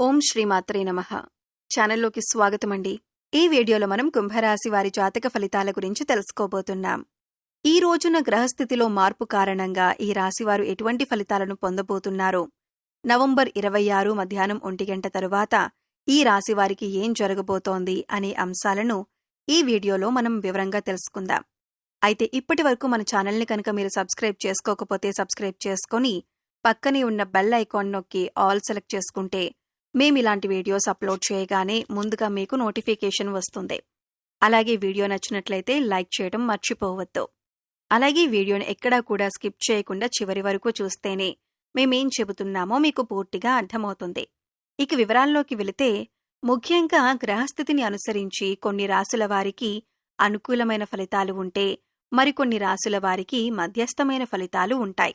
ఓం శ్రీమాత్రే నమ. ఛానల్లోకి స్వాగతమండి. ఈ వీడియోలో మనం కుంభరాశి వారి జాతక ఫలితాల గురించి తెలుసుకోబోతున్నాం. ఈ రోజున గ్రహస్థితిలో మార్పు కారణంగా ఈ రాశివారు ఎటువంటి ఫలితాలను పొందబోతున్నారో నవంబర్ ఇరవై ఆరు మధ్యాహ్నం ఒంటి గంట తరువాత ఈ రాశివారికి ఏం జరగబోతోంది అనే అంశాలను ఈ వీడియోలో మనం వివరంగా తెలుసుకుందాం. అయితే ఇప్పటి వరకు మన ఛానల్ని కనుక మీరు సబ్స్క్రైబ్ చేసుకోకపోతే సబ్స్క్రైబ్ చేసుకొని పక్కనే ఉన్న బెల్ ఐకాన్ నొక్కి ఆల్ సెలెక్ట్ చేసుకుంటే మేము ఇలాంటి వీడియోస్ అప్లోడ్ చేయగానే ముందుగా మీకు నోటిఫికేషన్ వస్తుంది. అలాగే వీడియో నచ్చినట్లయితే లైక్ చేయడం మర్చిపోవద్దు. అలాగే వీడియోని ఎక్కడా కూడా స్కిప్ చేయకుండా చివరి వరకు చూస్తేనే మేమేం చెబుతున్నామో మీకు పూర్తిగా అర్థమవుతుంది. ఇక వివరాల్లోకి వెళితే ముఖ్యంగా గ్రహస్థితిని అనుసరించి కొన్ని రాసుల వారికి అనుకూలమైన ఫలితాలు ఉంటే మరికొన్ని రాసుల వారికి మధ్యస్థమైన ఫలితాలు ఉంటాయి.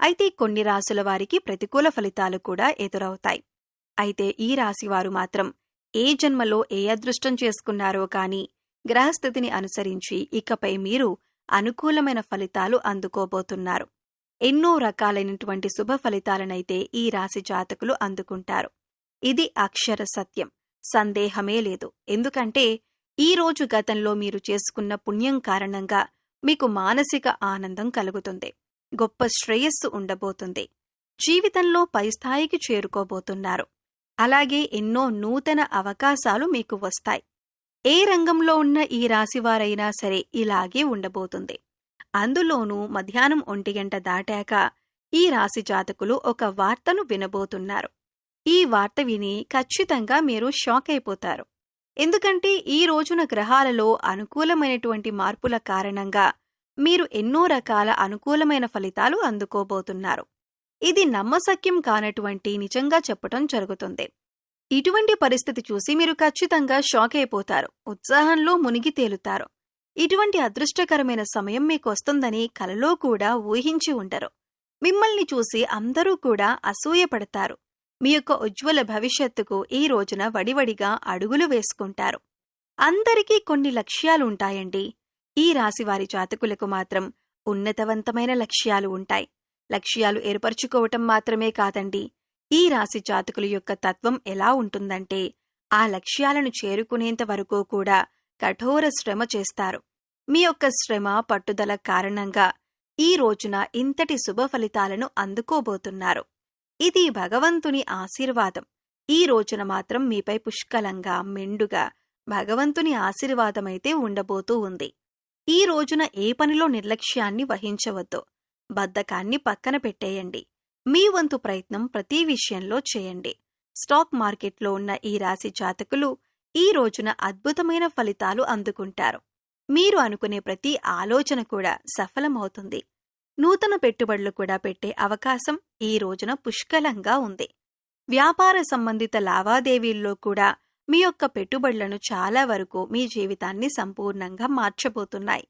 అయితే కొన్ని రాసుల వారికి ప్రతికూల ఫలితాలు కూడా ఎదురవుతాయి. అయితే ఈ రాశివారు మాత్రం ఏ జన్మలో ఏ అదృష్టం చేసుకున్నారో కాని గ్రహస్థితిని అనుసరించి ఇకపై మీరు అనుకూలమైన ఫలితాలు అందుకోబోతున్నారు. ఎన్నో రకాలైనటువంటి శుభ ఫలితాలనైతే ఈ రాశి జాతకులు అందుకుంటారు. ఇది అక్షర సత్యం. సందేహమే లేదు. ఎందుకంటే ఈ రోజు గతంలో మీరు చేసుకున్న పుణ్యం కారణంగా మీకు మానసిక ఆనందం కలుగుతుంది. గొప్ప శ్రేయస్సు ఉండబోతుంది. జీవితంలో పై స్థాయికి చేరుకోబోతున్నారు. అలాగే ఎన్నో నూతన అవకాశాలు మీకు వస్తాయి. ఏ రంగంలో ఉన్న ఈ రాశివారైనా సరే ఇలాగే ఉండబోతుంది. అందులోనూ మధ్యాహ్నం ఒంటి గంట దాటాక ఈ రాశి జాతకులు ఒక వార్తను వినబోతున్నారు. ఈ వార్త విని ఖచ్చితంగా మీరు షాక్ అయిపోతారు. ఎందుకంటే ఈ రోజున గ్రహాలలో అనుకూలమైనటువంటి మార్పుల కారణంగా మీరు ఎన్నో రకాల అనుకూలమైన ఫలితాలు అందుకోబోతున్నారు. ఇది నమ్మశక్యం కానటువంటి నిజంగా చెప్పటం జరుగుతుంది. ఇటువంటి పరిస్థితి చూసి మీరు ఖచ్చితంగా షాక్ అయిపోతారు ఉత్సాహంలో మునిగి తేలుతారు. ఇటువంటి అదృష్టకరమైన సమయం మీకు వస్తుందని కలలో కూడా ఊహించి ఉండరు. మిమ్మల్ని చూసి అందరూ కూడా అసూయపడతారు మీ యొక్క ఉజ్వల భవిష్యత్తుకు ఈ రోజున వడివడిగా అడుగులు వేసుకుంటారు. అందరికీ కొన్ని లక్ష్యాలుంటాయండి ఈ రాశివారి జాతకులకు మాత్రం ఉన్నతవంతమైన లక్ష్యాలు ఉంటాయి. లక్ష్యాలు ఏర్పరచుకోవటం మాత్రమే కాదండి. ఈ రాశి జాతకుల యొక్క తత్వం ఎలా ఉంటుందంటే ఆ లక్ష్యాలను చేరుకునేంత వరకు కూడా కఠోర శ్రమ చేస్తారు. మీ యొక్క శ్రమ పట్టుదల కారణంగా ఈ రోజున ఇంతటి శుభ ఫలితాలను అందుకోబోతున్నారు. ఇది భగవంతుని ఆశీర్వాదం. ఈ రోజున మాత్రం మీపై పుష్కలంగా మెండుగా భగవంతుని ఆశీర్వాదమైతే ఉండబోతూ ఉంది. ఈ రోజున ఏ పనిలో నిర్లక్ష్యాన్ని వహించవద్దు. బద్ధకాన్ని పక్కన పెట్టేయండి. మీ వంతు ప్రయత్నం ప్రతి విషయంలో చేయండి. స్టాక్ మార్కెట్లో ఉన్న ఈ రాశి జాతకులు ఈ రోజున అద్భుతమైన ఫలితాలు అందుకుంటారు. మీరు అనుకునే ప్రతి ఆలోచన కూడా సఫలమవుతుంది. నూతన పెట్టుబడులు కూడా పెట్టే అవకాశం ఈ రోజున పుష్కలంగా ఉంది. వ్యాపార సంబంధిత లావాదేవీల్లో కూడా మీ యొక్క పెట్టుబడులను చాలా వరకు మీ జీవితాన్ని సంపూర్ణంగా మార్చబోతున్నాయి.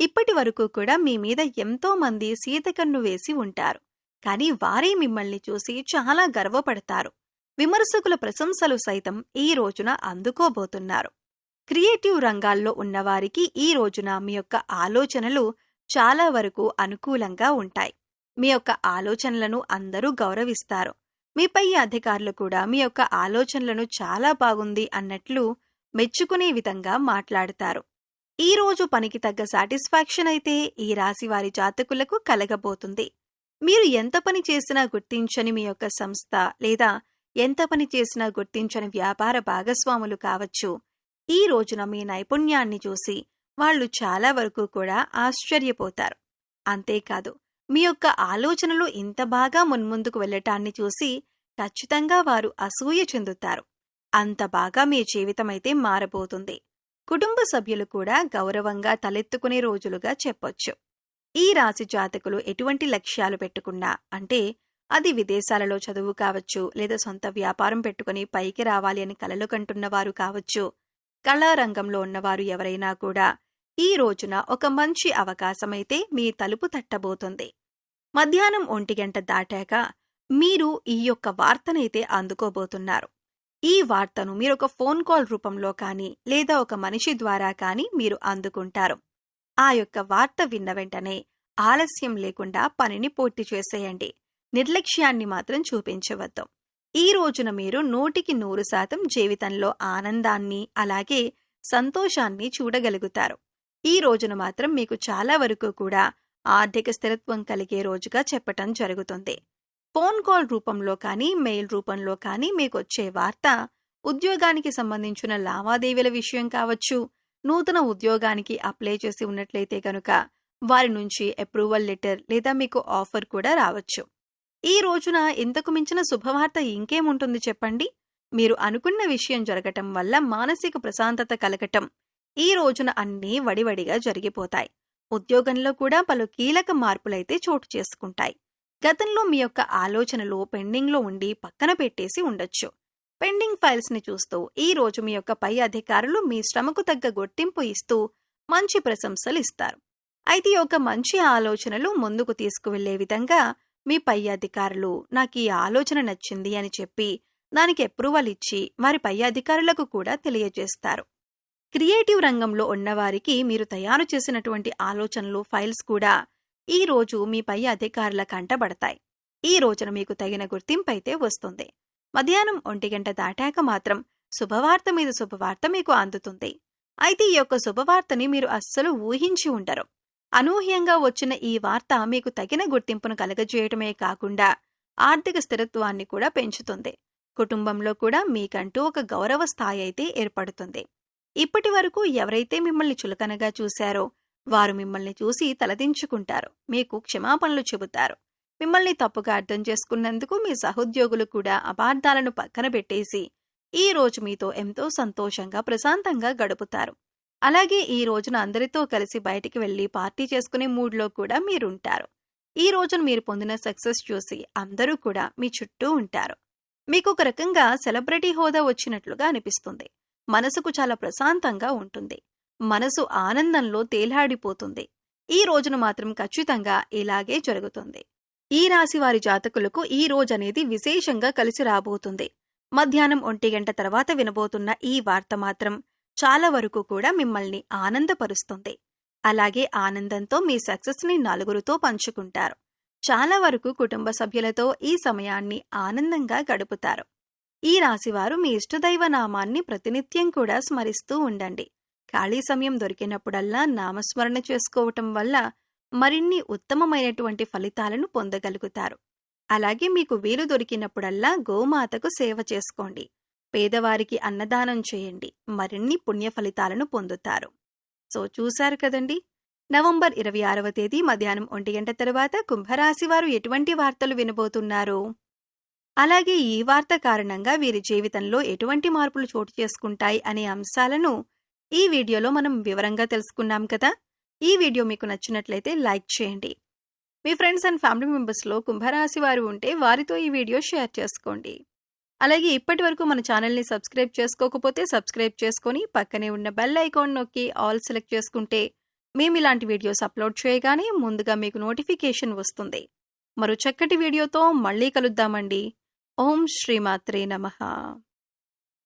ఇప్పటి వరకు కూడా మీ మీద ఎంతో మంది సీతకన్ను వేసి ఉంటారు. కానీ వారే మిమ్మల్ని చూసి చాలా గర్వపడతారు. విమర్శకుల ప్రశంసలు సైతం ఈ రోజున అందుకోబోతున్నారు. క్రియేటివ్ రంగాల్లో ఉన్నవారికి ఈ రోజున మీ యొక్క ఆలోచనలు చాలా వరకు అనుకూలంగా ఉంటాయి. మీ యొక్క ఆలోచనలను అందరూ గౌరవిస్తారు. మీపై అధికారులు కూడా మీ యొక్క ఆలోచనలను చాలా బాగుంది అన్నట్లు మెచ్చుకునే విధంగా మాట్లాడతారు. ఈ రోజు పనికి తగ్గ సాటిస్ఫాక్షన్ అయితే ఈ రాశి వారి జాతకులకు కలగబోతుంది. మీరు ఎంత పని చేసినా గుర్తించని మీ యొక్క సంస్థ లేదా ఎంత పని చేసినా గుర్తించని వ్యాపార భాగస్వాములు కావచ్చు. ఈ రోజున మీ నైపుణ్యాన్ని చూసి వాళ్ళు చాలా వరకు కూడా ఆశ్చర్యపోతారు. అంతేకాదు మీ యొక్క ఆలోచనలు ఇంత బాగా మున్ముందుకు వెళ్ళటాన్ని చూసి ఖచ్చితంగా వారు అసూయ చెందుతారు. అంత బాగా మీ జీవితమైతే మారబోతుంది. కుటుంబ సభ్యులు కూడా గౌరవంగా తలెత్తుకునే రోజులుగా చెప్పొచ్చు. ఈ రాశి జాతకులు ఎటువంటి లక్ష్యాలు పెట్టుకున్నా అంటే అది విదేశాలలో చదువు కావచ్చు లేదా సొంత వ్యాపారం పెట్టుకుని పైకి రావాలి అని కలలు కంటున్నవారు కావచ్చు కళారంగంలో ఉన్నవారు ఎవరైనా కూడా ఈ రోజున ఒక మంచి అవకాశమైతే మీ తలుపు తట్టబోతుంది. మధ్యాహ్నం ఒంటి గంట దాటాక మీరు ఈ యొక్క వార్తనైతే అందుకోబోతున్నారు. ఈ వార్తను మీరు ఒక ఫోన్ కాల్ రూపంలో కానీ లేదా ఒక మనిషి ద్వారా కానీ మీరు అందుకుంటారు. ఆ యొక్క వార్త విన్న వెంటనే ఆలస్యం లేకుండా పనిని పూర్తి చేసేయండి. నిర్లక్ష్యాన్ని మాత్రం చూపించవద్దు. ఈ రోజున మీరు నూటికి నూరు శాతం జీవితంలో ఆనందాన్ని అలాగే సంతోషాన్ని చూడగలుగుతారు. ఈ రోజున మాత్రం మీకు చాలా వరకు కూడా ఆర్థిక స్థిరత్వం కలిగే రోజుగా చెప్పటం జరుగుతుంది. ఫోన్ కాల్ రూపంలో కానీ మెయిల్ రూపంలో కానీ మీకు వచ్చే వార్త ఉద్యోగానికి సంబంధించిన లావాదేవీల విషయం కావచ్చు నూతన ఉద్యోగానికి అప్లై చేసి ఉన్నట్లయితే కనుక వారి నుంచి అప్రూవల్ లెటర్ లేదా మీకు ఆఫర్ కూడా రావచ్చు. ఈ రోజున ఇంతకు మించిన శుభవార్త ఇంకేముంటుంది చెప్పండి? మీరు అనుకున్న విషయం జరగటం వల్ల మానసిక ప్రశాంతత కలగటం ఈ రోజున అన్నీ వడివడిగా జరిగిపోతాయి. ఉద్యోగంలో కూడా పలు కీలక మార్పులైతే చోటు చేసుకుంటాయి. గతంలో మీ యొక్క ఆలోచనలు పెండింగ్లో ఉండి పక్కన పెట్టేసి ఉండొచ్చు. పెండింగ్ ఫైల్స్ని చూస్తూ ఈ రోజు మీ యొక్క పై అధికారులు మీ శ్రమకు తగ్గ గుర్తింపు ఇస్తూ మంచి ప్రశంసలు ఇస్తారు. అయితే ఒక మంచి ఆలోచనలు ముందుకు తీసుకువెళ్ళే విధంగా మీ పై అధికారులు నాకు ఈ ఆలోచన నచ్చింది అని చెప్పి దానికి అప్రూవల్ ఇచ్చి వారి పై అధికారులకు కూడా తెలియజేస్తారు. క్రియేటివ్ రంగంలో ఉన్నవారికి మీరు తయారు చేసినటువంటి ఆలోచనలు ఫైల్స్ కూడా ఈ రోజు మీ పై అధికారుల కంటబడతాయి ఈ రోజున మీకు తగిన గుర్తింపు అయితే వస్తుంది. మధ్యాహ్నం ఒంటి గంట దాటాక మాత్రం శుభవార్త మీద శుభవార్త మీకు అందుతుంది. అయితే ఈ యొక్క శుభవార్తని మీరు అస్సలు ఊహించి ఉండరు. అనూహ్యంగా వచ్చిన ఈ వార్త మీకు తగిన గుర్తింపును కలగజేయటమే కాకుండా ఆర్థిక స్థిరత్వాన్ని కూడా పెంచుతుంది. కుటుంబంలో కూడా మీకంటూ ఒక గౌరవ స్థాయి అయితే ఏర్పడుతుంది. ఇప్పటి వరకు ఎవరైతే మిమ్మల్ని చులకనగా చూశారో వారు మిమ్మల్ని చూసి తలదించుకుంటారు. మీకు క్షమాపణలు చెబుతారు. మిమ్మల్ని తప్పుగా అర్థం చేసుకున్నందుకు మీ సహోద్యోగులు కూడా అపార్థాలను పక్కన పెట్టేసి ఈ రోజు మీతో ఎంతో సంతోషంగా ప్రశాంతంగా గడుపుతారు. అలాగే ఈ రోజున అందరితో కలిసి బయటికి వెళ్ళి పార్టీ చేసుకునే మూడ్లో కూడా మీరుంటారు. ఈ రోజున మీరు పొందిన సక్సెస్ చూసి అందరూ కూడా మీ చుట్టూ ఉంటారు. మీకు ఒక రకంగా సెలబ్రిటీ హోదా వచ్చినట్లుగా అనిపిస్తుంది. మనసుకు చాలా ప్రశాంతంగా ఉంటుంది. మనసు ఆనందంలో తేలాడిపోతుంది. ఈ రోజున మాత్రం ఖచ్చితంగా ఇలాగే జరుగుతుంది. ఈ రాశి వారి జాతకులకు ఈ రోజనేది విశేషంగా కలిసి రాబోతుంది. మధ్యాహ్నం ఒంటి గంట తర్వాత వినబోతున్న ఈ వార్త మాత్రం చాలా వరకు కూడా మిమ్మల్ని ఆనందపరుస్తుంది. అలాగే ఆనందంతో మీ సక్సెస్ని నలుగురితో పంచుకుంటారు. చాలా వరకు కుటుంబ సభ్యులతో ఈ సమయాన్ని ఆనందంగా గడుపుతారు. ఈ రాశివారు మీ ఇష్టదైవ నామాన్ని ప్రతినిత్యం కూడా స్మరిస్తూ ఉండండి. ఖాళీ సమయం దొరికినప్పుడల్లా నామస్మరణ చేసుకోవటం వల్ల మరిన్ని ఉత్తమమైనటువంటి ఫలితాలను పొందగలుగుతారు. అలాగే మీకు వీలు దొరికినప్పుడల్లా గోమాతకు సేవ చేసుకోండి. పేదవారికి అన్నదానం చేయండి. మరిన్ని పుణ్య ఫలితాలను పొందుతారు. సో చూశారు కదండి? నవంబర్ ఇరవై ఆరవ తేదీ మధ్యాహ్నం ఒంటి గంట తరువాత కుంభరాశి వారు ఎటువంటి వార్తలు వినబోతున్నారు? అలాగే ఈ వార్త కారణంగా వీరి జీవితంలో ఎటువంటి మార్పులు చోటు చేసుకుంటాయి అనే అంశాలను ఈ వీడియోలో మనం వివరంగా తెలుసుకున్నాం కదా. ఈ వీడియో మీకు నచ్చినట్లయితే లైక్ చేయండి. మీ ఫ్రెండ్స్ అండ్ ఫ్యామిలీ మెంబర్స్లో కుంభరాశి వారు ఉంటే వారితో ఈ వీడియో షేర్ చేసుకోండి. అలాగే ఇప్పటి వరకు మన ఛానల్ని సబ్స్క్రైబ్ చేసుకోకపోతే సబ్స్క్రైబ్ చేసుకొని పక్కనే ఉన్న బెల్ ఐకాన్ నొక్కి ఆల్ సెలెక్ట్ చేసుకుంటే మేము ఇలాంటి వీడియోస్ అప్లోడ్ చేయగానే ముందుగా మీకు నోటిఫికేషన్ వస్తుంది. మరో చక్కటి వీడియోతో మళ్ళీ కలుద్దామండి. ఓం శ్రీమాత్రే నమః.